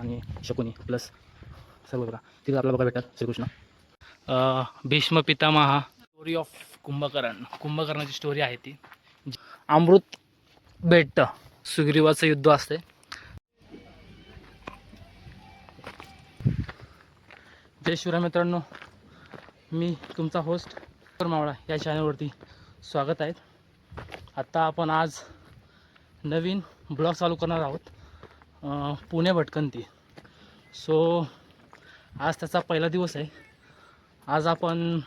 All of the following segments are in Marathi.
आणि शकुनी प्लस सर्व बघा. तिथे आपल्याला बघा भेटतात. Shrikrishna. Bhishma pitamaha. Story of Kumbhakarna. कुंभकर्णाची story आहे ती. अमृत भेटतं सुग्रीवाचं युद्ध असते जय शिवराय मित्रांनो. मी तुमचा होस्ट मावळा या चॅनलवरती स्वागत आहेत आत्ता आपण आज नवीन ब्लॉग चालू करणार आहोत. पुणे भटकंती. सो आज त्याचा पहिला दिवस आहे. आज आपण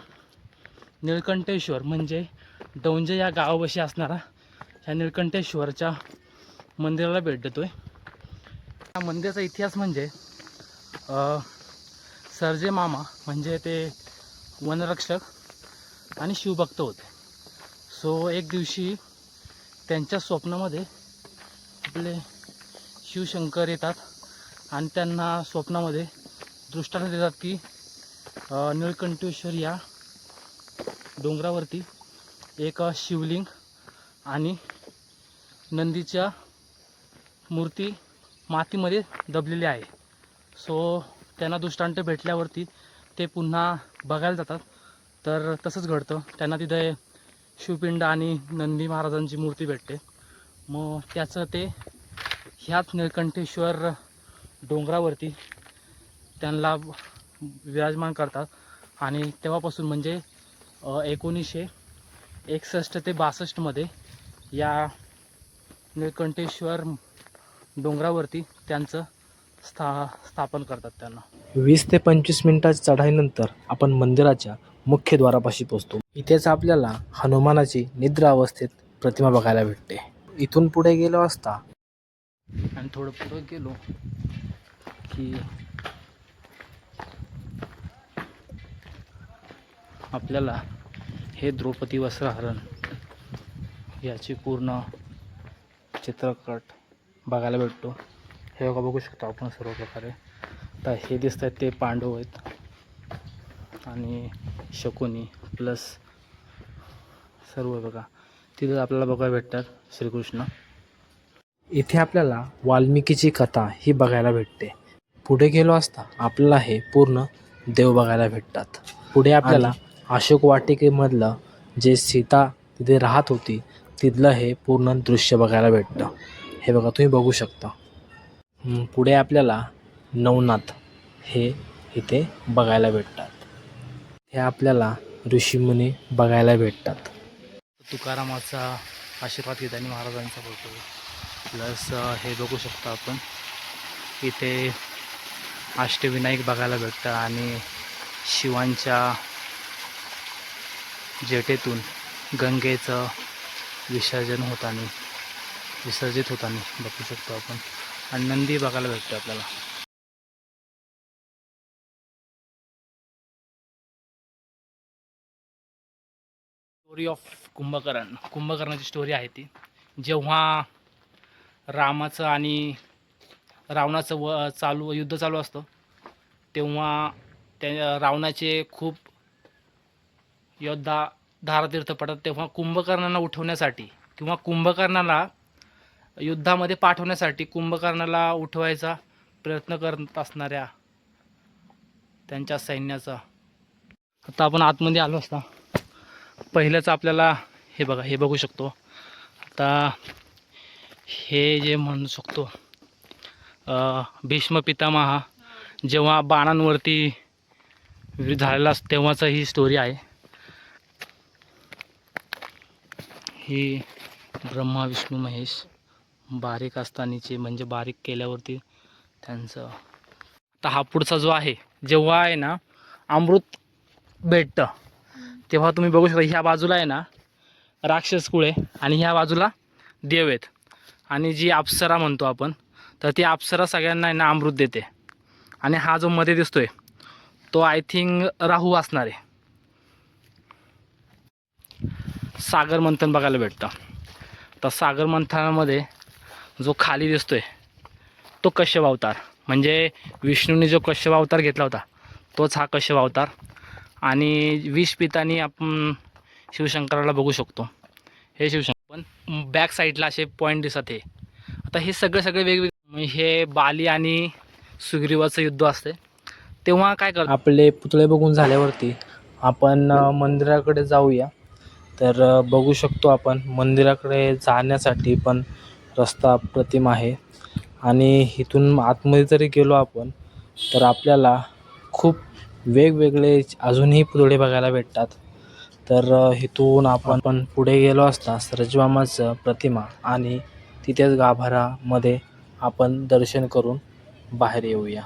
निळकंठेश्वर म्हणजे डोंजे या गावापाशी असणारा ह्या निळकंठेश्वरच्या मंदिराला भेट देतो आहे या मंदिराचा इतिहास म्हणजे सरजे मामा म्हणजे ते वनरक्षक आणि शिवभक्त होते. सो एक दिवशी त्यांच्या स्वप्नामध्ये आपले शिवशंकर येतात आणि त्यांना स्वप्नामध्ये दृष्टांत देतात की निळकंठेश्वर या डोंगरावरती एक शिवलिंग आणि नंदीच्या मूर्ती मातीमध्ये दबलेली आहे. सो त्यांना दृष्टांत भेटल्यावरती ते पुन्हा बघायला जातात. तर तसंच घडतं. त्यांना तिथे शिवपिंड आणि नंदी महाराजांची मूर्ती भेटते. मग त्याचं ते ह्याच निळकंठेश्वर डोंगरावरती त्यांना विराजमान करतात. आणि तेव्हापासून म्हणजे एकोणीसशे एकसष्ट ते बासष्टमध्ये या निळकंठेश्वर डोंगरावरती त्यांचं स्था स्थापन करतात त्यांना. वीस ते पंचवीस मिनिटाच्या चढाईनंतर आपण मंदिराच्या मुख्य द्वारापाशी पोहोचतो. इथेच आपल्याला हनुमानाची निद्रा अवस्थेत प्रतिमा बघायला भेटते. इथून पुढे गेलो असता आणि थोडं पुढं गेलो की आपल्याला हे द्रौपदी वस्त्रहरण याची पूर्ण चित्रकट बघायला भेटतो. हे बघा बघू शकतो आपण सर्व प्रकारे. तर हे दिसत आहेत ते पांडव आहेत. आणि शकुनी प्लस सर्व बघा. तिथं आपल्याला बघायला भेटतात श्रीकृष्ण. इथे आपल्याला वाल्मिकीची कथा ही बघायला भेटते. पुढे गेलो असता आपल्याला हे पूर्ण देव बघायला भेटतात. पुढे आपल्याला अशोक वाटिकेमधलं जे सीता तिथे राहत होती तिथलं हे पूर्ण दृश्य बघायला भेटतं. हे बघा तुम्ही बघू शकता. पुढे आपल्याला नवनाथ हे इथे बघायला भेटतात. हे आपल्याला ऋषीमुनी बघायला भेटतात. तुकारामाचा आशीर्वाद घेताना महाराजांचा फोटो प्लस हे बघू शकतो आपण. इथे अष्टविनायक बघायला भेटतं आणि शिवांच्या जेटेतून गंगेचं विसर्जन होताना विसर्जित होताना बघू शकतो आपण. आणि नंदी बघायला भेटतो आपल्याला. Story of Kumbhakarna. कुंभकर्णाची स्टोरी आहे ती. जेव्हा रामाचं आणि रावणाचं व चालू युद्ध चालू असतं. तेव्हा त्या रावणाचे खूप योद्धा धारातीर्थ पडतात. तेव्हा कुंभकर्णांना उठवण्यासाठी किंवा कुंभकर्णाला युद्धामध्ये पाठवण्यासाठी कुंभकर्णाला उठवायचा प्रयत्न करत असणाऱ्या त्यांच्या सैन्याचा. आता आपण आतमध्ये आलो असता. पहिल्याचं आपल्याला हे बघा हे बघू शकतो. आता हे जे म्हणू शकतो भीष्म पितामहा जेव्हा बाणांवरती वि- झालेला तेव्हाचा ही स्टोरी आहे. ही ब्रह्मा विष्णू महेश बारीक असतानाचे म्हणजे बारीक केल्यावरती त्यांचं आता हा पुढचा जो आहे जेव्हा आहे ना अमृत भेटतं तेव्हा तुम्ही बघू शकता ह्या बाजूला आहे ना राक्षस कुळे आणि ह्या बाजूला देव आहेत. आणि जी अप्सरा म्हणतो आपण तर ती अप्सरा सगळ्यांना आहे ना अमृत देते. आणि हा जो मध्ये दिसतोय तो आय थिंक राहू असणार आहे. सागर मंथन बघायला भेटतं. तर सागर मंथनामध्ये जो खाली दिसतोय तो कश्यप अवतार. म्हणजे विष्णूने जो कश्यप अवतार घेतला होता तोच हा कश्यप अवतार. आणि विष पितानी आपण शिवशंकराला बघू शकतो. हे शिवशंकर बॅक साईडला असे पॉईंट दिसत आहे. आता हे सगळे सगळे वेगवेगळे हे बाली आणि सुग्रीवाचं युद्ध असते. तेव्हा काय कर आपले पुतळे बघून झाल्यावरती आपण मंदिराकडे जाऊया. तर बघू शकतो आपण मंदिराकडे जाण्यासाठी पण रस्ता प्रतिम आहे. आणि इथून आतमध्ये जरी गेलो आपण तर आपल्याला खूप वेगवेगळे अजूनही पुतळे बघायला भेटतात. तर इथून आपण पण पुढे गेलो असता सरजमामाचं प्रतिमा आणि तिथेच गाभारामध्ये आपण दर्शन करून बाहेर येऊया.